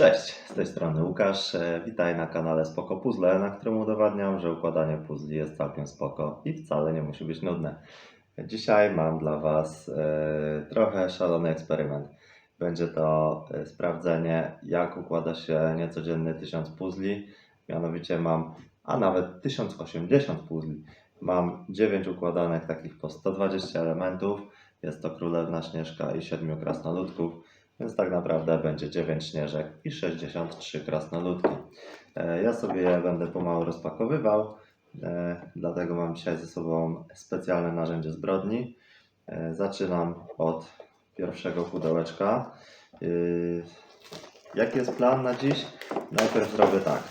Cześć, z tej strony Łukasz. E, Witaj na kanale Spoko Puzzle, na którym udowadniam, że układanie puzli jest całkiem spoko i wcale nie musi być nudne. Dzisiaj mam dla Was e, trochę szalony eksperyment. Będzie to e, sprawdzenie, jak układa się niecodzienny 1000 puzli. Mianowicie mam, a nawet 1080 puzli. Mam 9 układanych takich po 120 elementów. Jest to Królewna Śnieżka i 7 krasnoludków. Więc tak naprawdę będzie 9 śnieżek i 63 krasnoludki. E, Ja sobie je będę pomału rozpakowywał, e, dlatego mam dzisiaj ze sobą specjalne narzędzie zbrodni. E, Zaczynam od pierwszego pudełeczka. Jaki jest plan na dziś? Najpierw zrobię tak.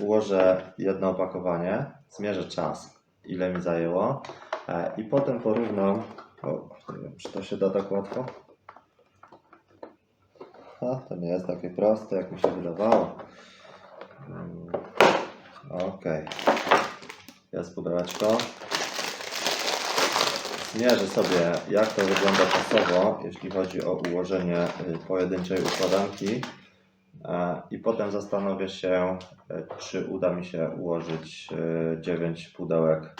Ułożę jedno opakowanie, zmierzę czas, ile mi zajęło i potem porównam. O, nie wiem, czy to się da tak łatwo? A, to nie jest takie proste, jak mi się wydawało. Mm, Okej. Jest pudełeczko. Zmierzę sobie, jak to wygląda czasowo, jeśli chodzi o ułożenie y, pojedynczej układanki. E, I potem zastanowię się, e, czy uda mi się ułożyć 9 pudełek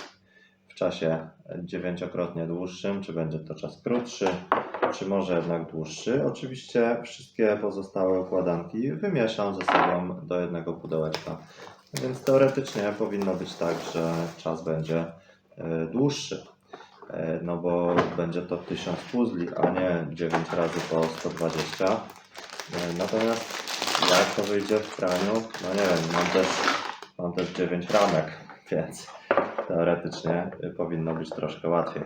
w czasie dziewięciokrotnie dłuższym, czy będzie to czas krótszy, czy może jednak dłuższy. Oczywiście wszystkie pozostałe układanki wymieszam ze sobą do jednego pudełeczka. Więc teoretycznie powinno być tak, że czas będzie e, dłuższy. E, No bo będzie to 1000 puzli, a nie 9 razy po 120. E, Natomiast jak to wyjdzie w praniu? No nie wiem, mam też, mam też 9 ramek, więc teoretycznie powinno być troszkę łatwiej.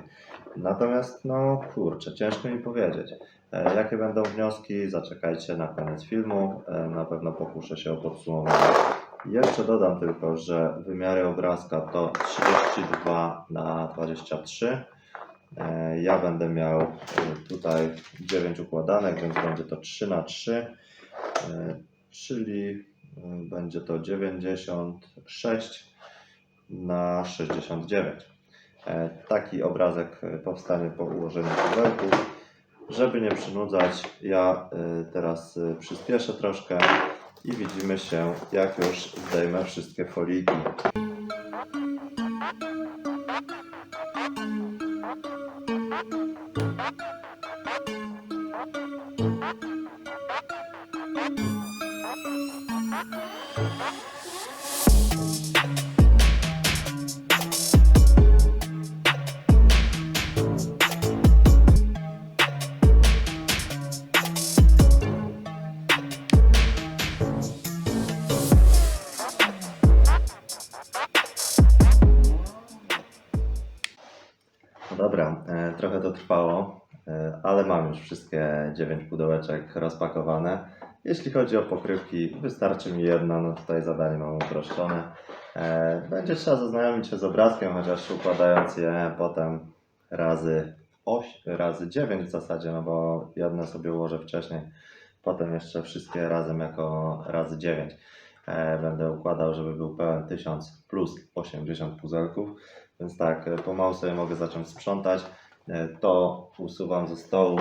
Natomiast, no kurczę, ciężko mi powiedzieć. E, Jakie będą wnioski? Zaczekajcie na koniec filmu. E, Na pewno pokuszę się o podsumowanie. Jeszcze dodam tylko, że wymiary obrazka to 32 na 23. E, Ja będę miał tutaj 9 układanek, więc będzie to 3 na 3, e, czyli będzie to 96 na 69. E, Taki obrazek e, powstanie po ułożeniu pudełków. Żeby nie przynudzać, ja e, teraz przyspieszę troszkę i widzimy się, jak już zdejmę wszystkie foliki. Dobra, e, trochę to trwało, e, ale mam już wszystkie 9 pudełeczek rozpakowane. Jeśli chodzi o pokrywki, wystarczy mi jedna, no tutaj zadanie mam uproszczone. E, Będzie trzeba zaznajomić się z obrazkiem, chociaż układając je potem razy 8, razy 9 w zasadzie, no bo jedne sobie ułożę wcześniej, potem jeszcze wszystkie razem jako razy 9. E, Będę układał, żeby był pełen 1000 plus 80 puzelków. Więc tak, e, pomału sobie mogę zacząć sprzątać. E, To usuwam ze stołu,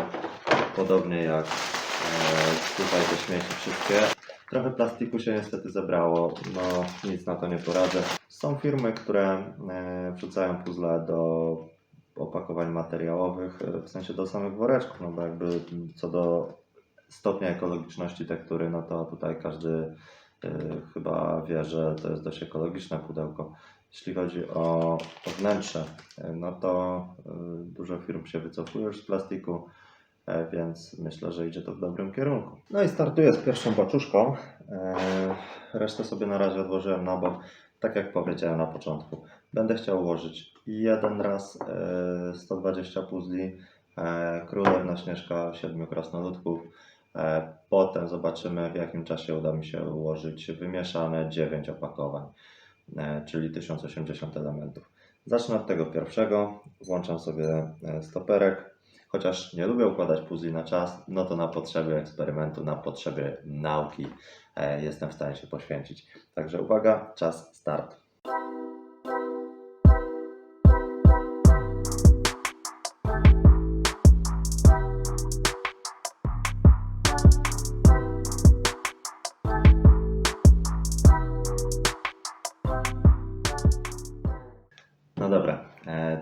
podobnie jak e, tutaj te śmieci wszystkie. Trochę plastiku się niestety zebrało, no nic na to nie poradzę. Są firmy, które wrzucają puzzle do opakowań materiałowych, w sensie do samych woreczków, no bo jakby co do stopnia ekologiczności tektury, no to tutaj każdy chyba wie, że to jest dość ekologiczne pudełko. Jeśli chodzi o, o wnętrze, e, no to e, dużo firm się wycofuje już z plastiku, e, więc myślę, że idzie to w dobrym kierunku. No i startuję z pierwszą paczuszką. Resztę sobie na razie odłożyłem na bok. Tak jak powiedziałem na początku, będę chciał ułożyć jeden raz e, 120 puzli, Królewna Śnieżka, siedmiu krasnoludków. Potem zobaczymy w jakim czasie uda mi się ułożyć wymieszane 9 opakowań czyli 1080 elementów. Zacznę od tego pierwszego, włączam sobie e, stoperek. Chociaż nie lubię układać puzli na czas, no to na potrzeby eksperymentu, na potrzeby nauki e, jestem w stanie się poświęcić. Także uwaga, czas start.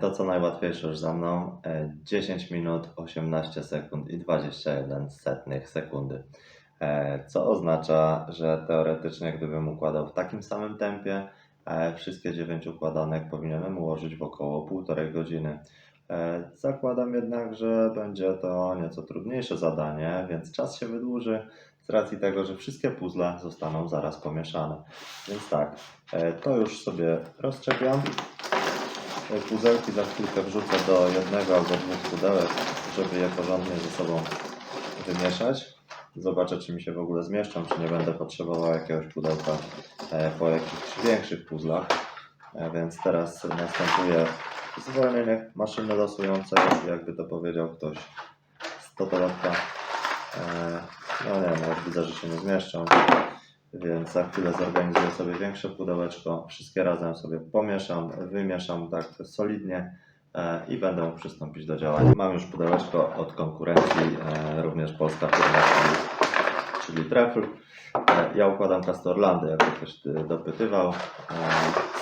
To, co najłatwiejsze już za mną, e, 10 minut 18 sekund i 21 setnych sekundy. E, Co oznacza, że teoretycznie, gdybym układał w takim samym tempie, e, wszystkie 9 układanek powinienem ułożyć w około półtorej godziny. E, Zakładam jednak, że będzie to nieco trudniejsze zadanie, więc czas się wydłuży z racji tego, że wszystkie puzzle zostaną zaraz pomieszane. Więc tak, e, to już sobie rozczepiam. Puzelki za chwilkę wrzucę do jednego albo dwóch pudełek, żeby je porządnie ze sobą wymieszać. Zobaczę, czy mi się w ogóle zmieszczą, czy nie będę potrzebował jakiegoś pudełka e, po jakichś większych puzzlach. E, Więc teraz następuje zwolnienie maszyny losującej, jakby to powiedział ktoś z totolotka. E, No nie, no widzę, że się nie zmieszczą. Więc za chwilę zorganizuję sobie większe pudełeczko. Wszystkie razem sobie pomieszam, wymieszam tak solidnie e, i będę mógł przystąpić do działania. Mam już pudełeczko od konkurencji, e, również polska firma, czyli, Trefl. E, Ja układam Castorlandy, jakby ktoś dopytywał.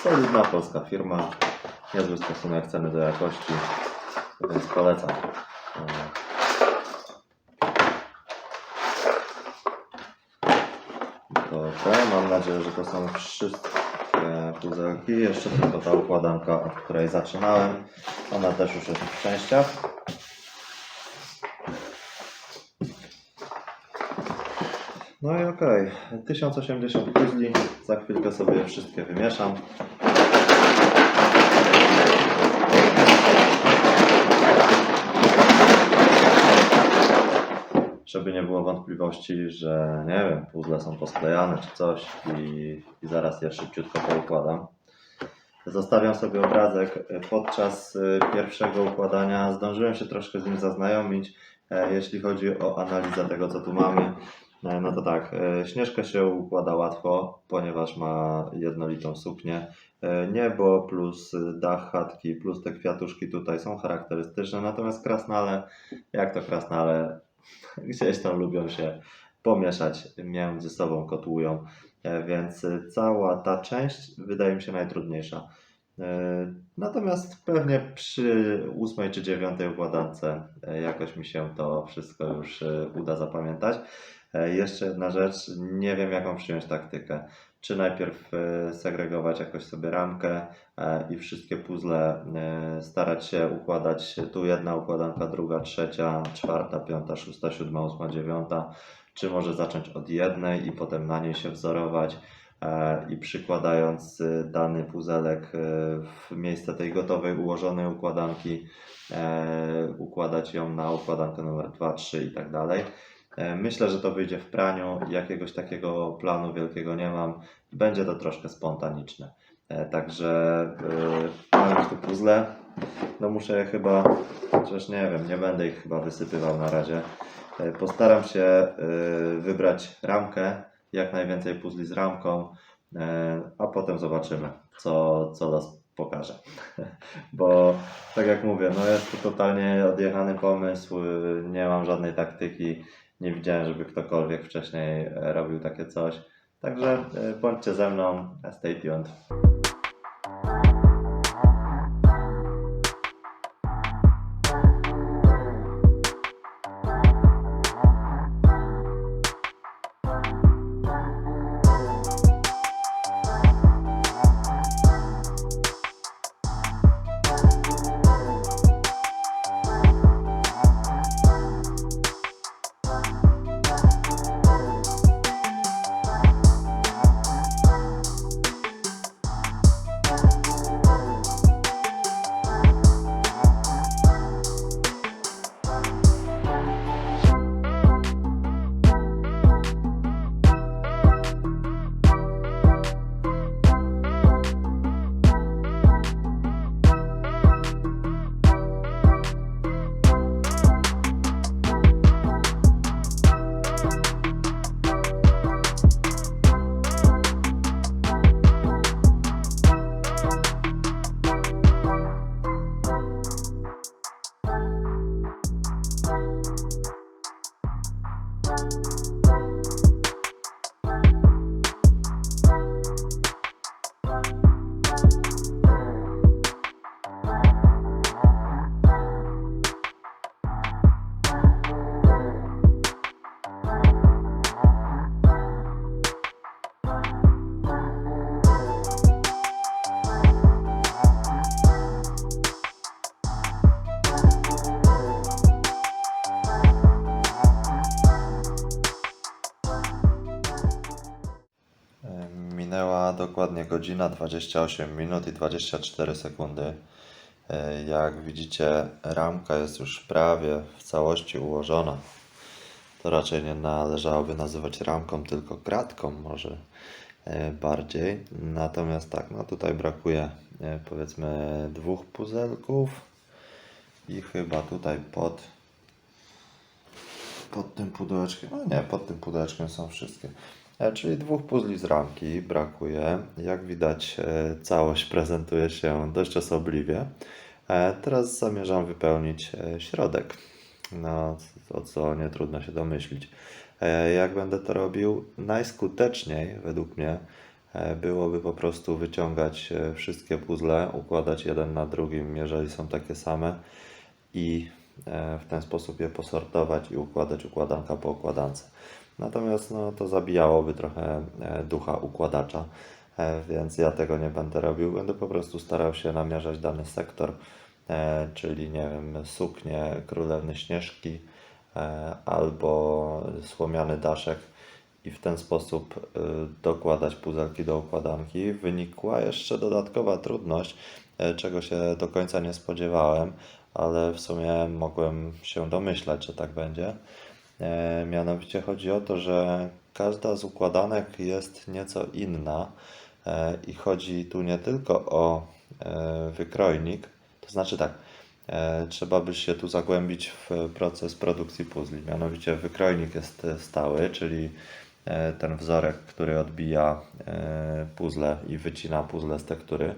Solidna polska firma, niezły stosunek ceny do jakości, więc polecam. E, To te, mam nadzieję, że to są wszystkie puzelki. Jeszcze tylko ta układanka, od której zaczynałem. Ona też już jest w częściach. No i okej, 1080 puzli. Za chwilkę sobie wszystkie wymieszam. Żeby nie było wątpliwości, że nie wiem, puzzle są posklejane czy coś i, i zaraz je szybciutko poukładam. Zostawiam sobie obrazek. Podczas y, pierwszego układania zdążyłem się troszkę z nim zaznajomić. E, Jeśli chodzi o analizę tego, co tu mamy, e, no to tak, e, Śnieżka się układa łatwo, ponieważ ma jednolitą suknię. Niebo plus dach chatki plus te kwiatuszki tutaj są charakterystyczne, natomiast krasnale, jak to krasnale, gdzieś tam lubią się pomieszać, między sobą kotłują, E, więc e, cała ta część wydaje mi się najtrudniejsza. E, Natomiast pewnie przy ósmej czy dziewiątej układance jakoś mi się to wszystko już uda zapamiętać. Jeszcze jedna rzecz, nie wiem jaką przyjąć taktykę. Czy najpierw e, segregować jakoś sobie ramkę e, i wszystkie puzzle e, starać się układać tu jedna układanka, druga, trzecia, czwarta, piąta, szósta, siódma, ósma, dziewiąta, czy może zacząć od jednej i potem na niej się wzorować i przykładając dany puzelek w miejsce tej gotowej, ułożonej układanki, układać ją na układankę numer 2, 3 i tak dalej. E, Myślę, że to wyjdzie w praniu. Jakiegoś takiego planu wielkiego nie mam. Będzie to troszkę spontaniczne. E, Także mam już tu puzzle. No muszę je chyba, chociaż nie wiem, nie będę ich chyba wysypywał na razie. E, Postaram się wybrać ramkę, jak najwięcej puzli z ramką, e, a potem zobaczymy, co, co los pokaże. Bo tak jak mówię, no jest to totalnie odjechany pomysł, nie mam żadnej taktyki, nie widziałem, żeby ktokolwiek wcześniej e, robił takie coś. Także e, bądźcie ze mną, stay tuned. Godzina 28 minut i 24 sekundy. E, Jak widzicie, ramka jest już prawie w całości ułożona. To raczej nie należałoby nazywać ramką, tylko kratką może e, bardziej. Natomiast tak, no tutaj brakuje e, powiedzmy dwóch puzelków i chyba tutaj pod pod tym pudełeczkiem, no nie, pod tym pudełeczkiem są wszystkie. E, Czyli dwóch puzli z ramki brakuje. Jak widać, e, całość prezentuje się dość osobliwie. E, Teraz zamierzam wypełnić środek. No, o co nie trudno się domyślić. Jak będę to robił? Najskuteczniej, według mnie, byłoby po prostu wyciągać wszystkie puzzle, układać jeden na drugim, jeżeli są takie same i w ten sposób je posortować i układać układanka po układance. Natomiast no, to zabijałoby trochę e, ducha układacza, e, więc ja tego nie będę robił. Będę po prostu starał się namierzać dany sektor, e, czyli nie wiem, suknię królewny Śnieżki albo słomiany daszek i w ten sposób dokładać puzelki do układanki. Wynikła jeszcze dodatkowa trudność, czego się do końca nie spodziewałem, ale w sumie mogłem się domyślać, że tak będzie. E, Mianowicie chodzi o to, że każda z układanek jest nieco inna e, i chodzi tu nie tylko o e, wykrojnik, to znaczy tak, trzeba by się tu zagłębić w proces produkcji puzli. Mianowicie wykrojnik jest stały, czyli ten wzorek, który odbija puzzle i wycina puzzle z tektury.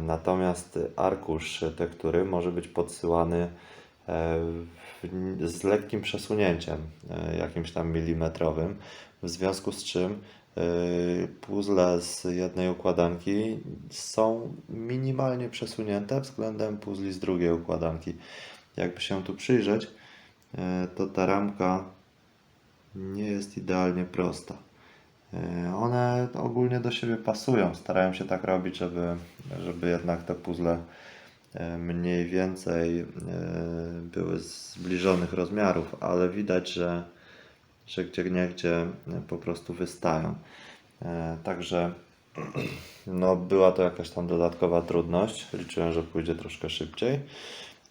Natomiast arkusz tektury może być podsyłany z lekkim przesunięciem, e, jakimś tam milimetrowym, w związku z czym e, puzzle z jednej układanki są minimalnie przesunięte względem puzli z drugiej układanki. Jakby się tu przyjrzeć, e, to ta ramka nie jest idealnie prosta. One ogólnie do siebie pasują. Starałem się tak robić, żeby, żeby jednak te puzzle mniej więcej e, były zbliżonych rozmiarów, ale widać, że, że gdzie niegdzie po prostu wystają. E, Także no, była to jakaś tam dodatkowa trudność. Liczyłem, że pójdzie troszkę szybciej.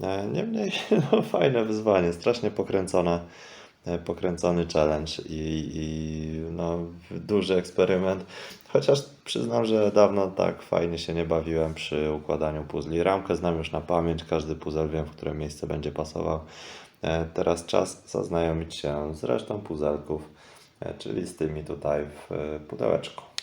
E, Niemniej no, fajne wyzwanie, strasznie pokręcone, pokręcony challenge i, i no, duży eksperyment. Chociaż przyznam, że dawno tak fajnie się nie bawiłem przy układaniu puzli. Ramkę znam już na pamięć, każdy puzzle wiem, w które miejsce będzie pasował. E, Teraz czas zaznajomić się z resztą puzelków, e, czyli z tymi tutaj w e, pudełeczku.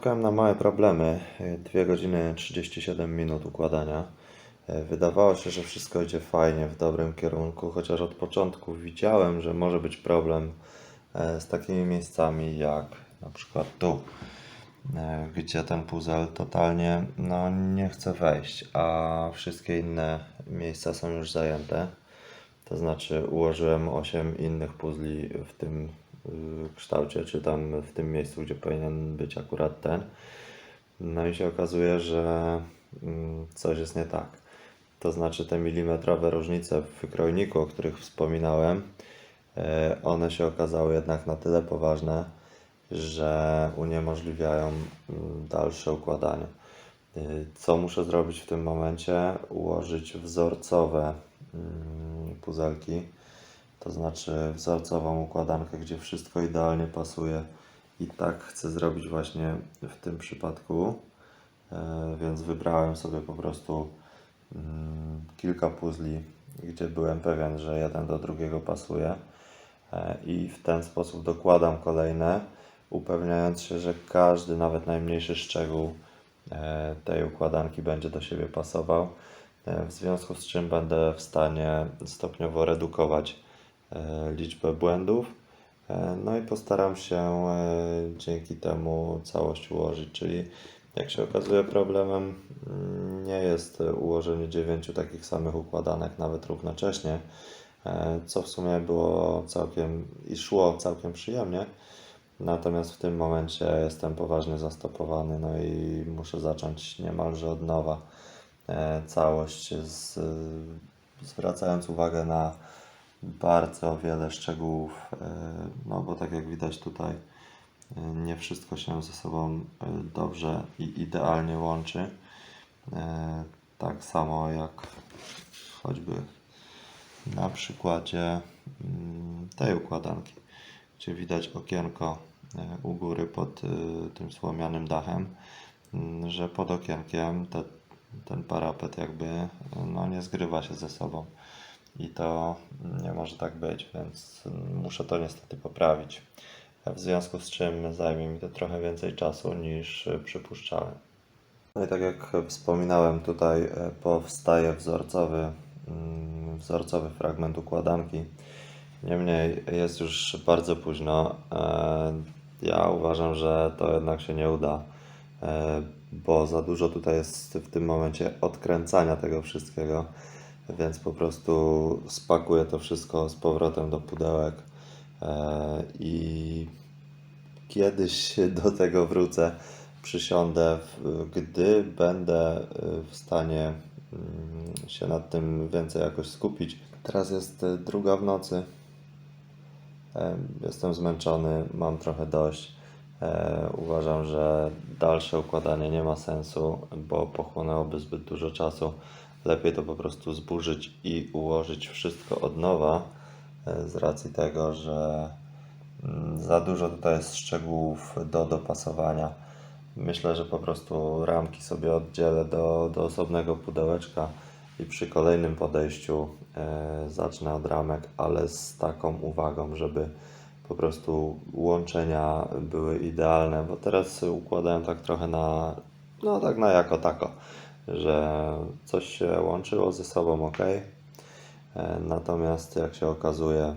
Napotkałem na małe problemy. 2 godziny 37 minut układania. Wydawało się, że wszystko idzie fajnie, w dobrym kierunku, chociaż od początku widziałem, że może być problem e, z takimi miejscami jak na przykład tu, e, gdzie ten puzzle totalnie no, nie chce wejść, a wszystkie inne miejsca są już zajęte. To znaczy ułożyłem 8 innych puzli w tym kształcie, czy tam w tym miejscu, gdzie powinien być akurat ten. No i się okazuje, że mm, coś jest nie tak. To znaczy te milimetrowe różnice w wykrojniku, o których wspominałem, e, one się okazały jednak na tyle poważne, że uniemożliwiają mm, dalsze układanie. Y, Co muszę zrobić w tym momencie? Ułożyć wzorcowe mm, puzelki, to znaczy wzorcową układankę, gdzie wszystko idealnie pasuje. I tak chcę zrobić właśnie w tym przypadku. E, Więc wybrałem sobie po prostu mm, kilka puzli, gdzie byłem pewien, że jeden do drugiego pasuje. E, I w ten sposób dokładam kolejne, upewniając się, że każdy, nawet najmniejszy szczegół e, tej układanki będzie do siebie pasował. W związku z czym będę w stanie stopniowo redukować liczbę błędów. E, No i postaram się e, dzięki temu całość ułożyć, czyli jak się okazuje problemem mm, nie jest e, ułożenie dziewięciu takich samych układanek nawet równocześnie, e, co w sumie było całkiem i szło całkiem przyjemnie. Natomiast w tym momencie jestem poważnie zastopowany, no i muszę zacząć niemalże od nowa e, całość, z, zwracając uwagę na bardzo wiele szczegółów, e, no bo tak jak widać tutaj e, nie wszystko się ze sobą e, dobrze i idealnie łączy. Tak samo jak choćby na przykładzie mm, tej układanki, gdzie widać okienko u góry pod tym słomianym dachem, mm, że pod okienkiem te, ten parapet jakby no, nie zgrywa się ze sobą. I to nie może tak być, więc muszę to niestety poprawić. W związku z czym zajmie mi to trochę więcej czasu niż przypuszczałem. No i tak jak wspominałem, tutaj e, powstaje wzorcowy, mm, wzorcowy fragment układanki. Niemniej jest już bardzo późno. E, Ja uważam, że to jednak się nie uda, e, bo za dużo tutaj jest w tym momencie odkręcania tego wszystkiego, więc po prostu spakuję to wszystko z powrotem do pudełek e, i kiedyś do tego wrócę, przysiądę, gdy będę y, w stanie mm, się nad tym więcej jakoś skupić. Teraz jest y, druga w nocy. Em, Jestem zmęczony, mam trochę dość. E, Uważam, że dalsze układanie nie ma sensu, bo pochłonęłoby zbyt dużo czasu. Lepiej to po prostu zburzyć i ułożyć wszystko od nowa, e, z racji tego, że mm, za dużo tutaj jest szczegółów do dopasowania. Myślę, że po prostu ramki sobie oddzielę do, do osobnego pudełeczka i przy kolejnym podejściu e, zacznę od ramek, ale z taką uwagą, żeby po prostu łączenia były idealne, bo teraz układałem tak trochę na, no tak na jako tako, że coś się łączyło ze sobą ok, e, natomiast jak się okazuje,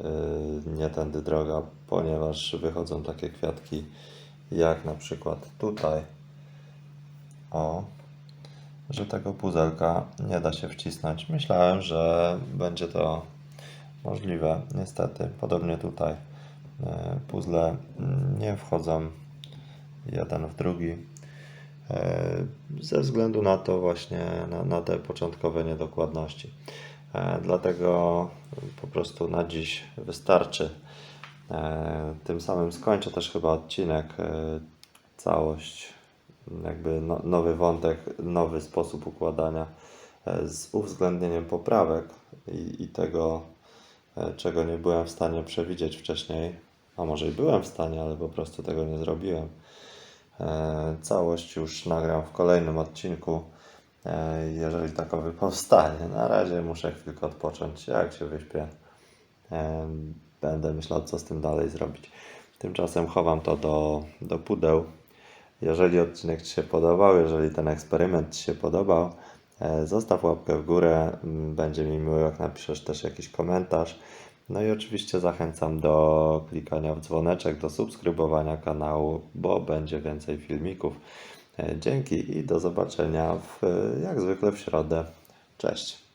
y, nie tędy droga, ponieważ wychodzą takie kwiatki jak na przykład tutaj. O, że tego puzelka nie da się wcisnąć. Myślałem, że będzie to możliwe. Niestety, podobnie tutaj e, puzzle mm, nie wchodzą jeden w drugi. E, Ze względu na to właśnie, na, na te początkowe niedokładności. E, Dlatego po prostu na dziś wystarczy. E, Tym samym skończę też chyba odcinek. Całość, jakby no, nowy wątek, nowy sposób układania z uwzględnieniem poprawek i, i tego, czego nie byłem w stanie przewidzieć wcześniej. A może i byłem w stanie, ale po prostu tego nie zrobiłem. E, Całość już nagram w kolejnym odcinku, e, jeżeli takowy powstanie. Na razie muszę chwilkę odpocząć. Jak się wyśpię, e, będę myślał, co z tym dalej zrobić. Tymczasem chowam to do, do pudeł. Jeżeli odcinek Ci się podobał, jeżeli ten eksperyment Ci się podobał, zostaw łapkę w górę. m, Będzie mi miło, jak napiszesz też jakiś komentarz. No i oczywiście zachęcam do klikania w dzwoneczek, do subskrybowania kanału, bo będzie więcej filmików. E, Dzięki i do zobaczenia w, jak zwykle w środę. Cześć.